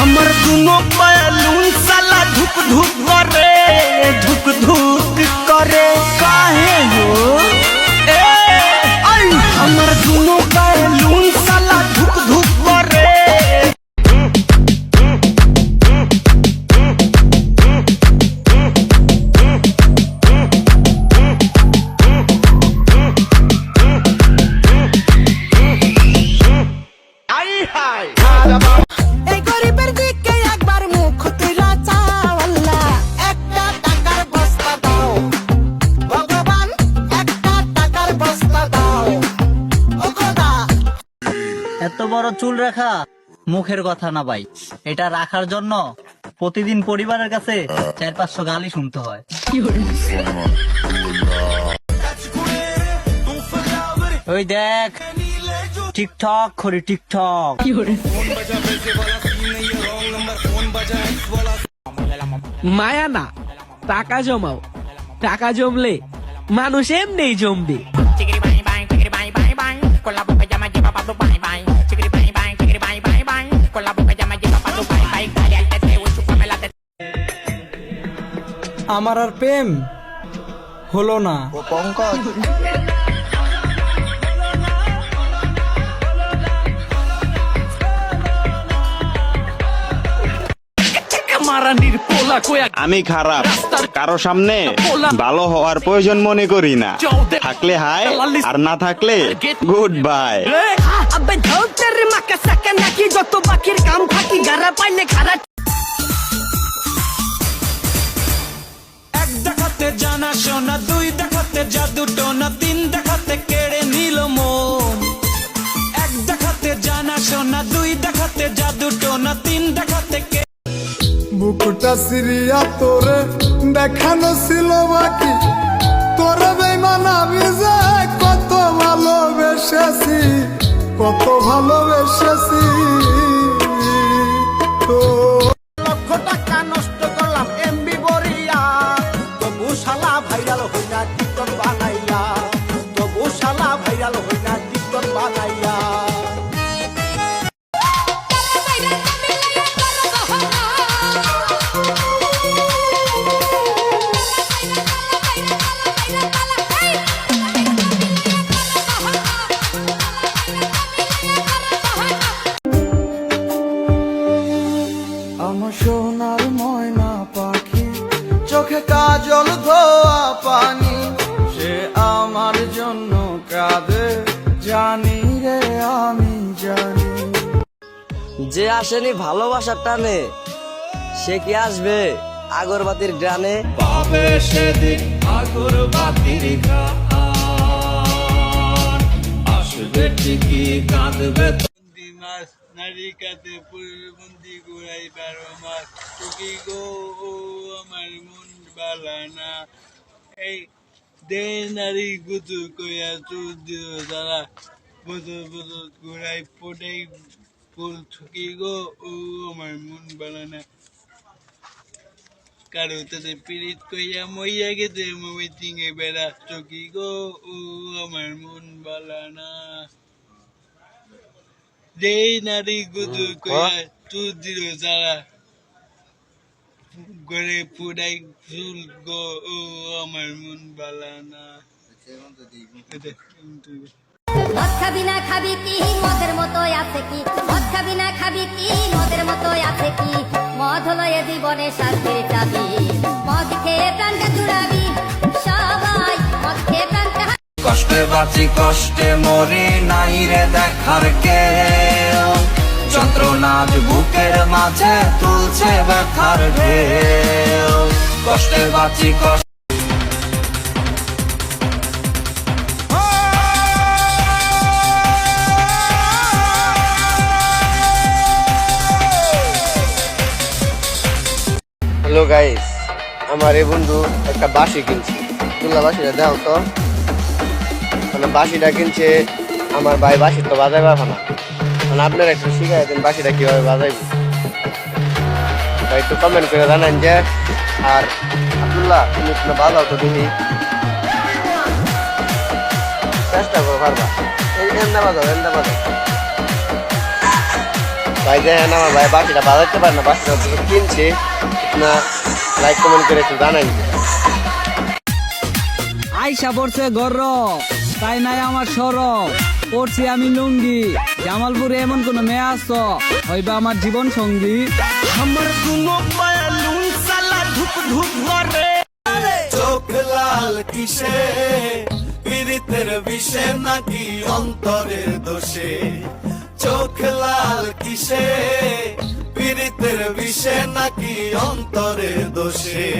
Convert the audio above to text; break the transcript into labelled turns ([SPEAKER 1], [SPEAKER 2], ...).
[SPEAKER 1] हमर दुनो बैलून साला धुक धुक करे धुक धुक करे। काहे हो? ए, हमर दुनो बैलून
[SPEAKER 2] এত বড় চুল রাখা। মুখের কথা না ভাই, এটা রাখার জন্য প্রতিদিন পরিবারের কাছে চার পাঁচশো গালি শুনতে হয়। ওই দেখ, টিকটক করি টিকটক।
[SPEAKER 3] মায়া না, টাকা জমাও। টাকা জমলে মানুষ এমনি জমবে।
[SPEAKER 1] আমার আর প্রেম হলো না।
[SPEAKER 4] আমি খারাপ। কারও সামনে ভালো হওয়ার প্রয়োজন মনে করি না। থাকলে হাই আর না থাকলে গুড বাই।
[SPEAKER 5] যত বাকির কাম থাকি গারা পাইলে খারা
[SPEAKER 1] দেখাতে কেড়ে নিল মন। এক দেখাতে জানা শোনা দুই দেখাতে জাদু টোনা, তিন দেখাতে কে
[SPEAKER 6] বুকুটা সিরিয়া তোরে দেখানো ছিল বাকি। তোরে বেমান আমি যে কত ভালোবেসেছি কত ভালোবেসেছি। চোখে কাজল ধোয়া পানি সে আমার জন্য কাঁদে জানি রে আমি জানি।
[SPEAKER 7] যে আসেনি ভালোবাসার টানে সে কি আসবে আগরবাতির গ্রানে?
[SPEAKER 1] পাবে সেদিন আগরবাতির গান আসবে ঠিকই কাঁদবে বন্দি মাস নারী কাতে বন্দি ঘুরাই বারো মাস। টুকি গো আমার মন বালানা এই দে নারী গুতু কইয়া চুল দিও তারা বছর বছর ঘুরাই ফোটাই ফুল ঠুকি গো ও আমার মন বালানা কারও তাদের পিরিত কইয়া মইয়া গেছে মমিটিং এ বেড়া চকি গো ও আমার মন বালা না দে নারী গুদু কইয়া তু দিল যারা গড়ে পুরাই ফুল গো ও আমার মন বালা না
[SPEAKER 8] মদ খাবি না খাবি কি মদের মতো আছে কি মদ খাবি না খাবি কি মদের মতো আছে কি মদ হলো এ জীবনে শান্তির চাবি মদ খেয়ে প্রাণটা জুড়াবি সবাই মদ খেয়ে প্রাণটা
[SPEAKER 1] কষ্টে বাঁচি কষ্টে মরি নাই রে দেখার কে? যন্ত্রণা বুকের মাঝে তুলছে ব্যথার ঢেউ। কষ্টে বাঁচি, কষ্ট
[SPEAKER 7] হ্যালো গাইস আমার এই বন্ধু একটা বাঁশি কিনছে। তুল্লা বাঁশিটা দাও তো। মানে বাঁশিটা কিনছে, আমার ভাই বাঁশি তো বাজাই পারবে না আপনারা একটু শিখাই দেন বাঁশিটা কীভাবে বাজাইব? একটু কমেন্ট করে জানান যে, আর আব্দুল্লাহ, তুমি একটু বাজাও তো দেখি। চেষ্টা করো, পারবা? এন্দা বাজাও এন্দা বাজাও। ভাই, দেখেন আমার ভাই, বাকিটা বাজাতে পারে না, বাকিটা কিনছে। না লাইক কমেন্ট করে একটু জানাই
[SPEAKER 9] আইসা পড়ছে গর তাই নাই আমার সর পড়ছি আমি লুঙ্গি। জামালপুরে এমন কোন মেয়ে আসছো হইবা আমার জীবন সঙ্গী?
[SPEAKER 6] আমার চোখ লাল কিসে? পীড়িতের বিষে নাকি অন্তরের দোষে? চোখ লাল কিসে? পীড়িতের বিষে নাকি অন্তরের দোষে?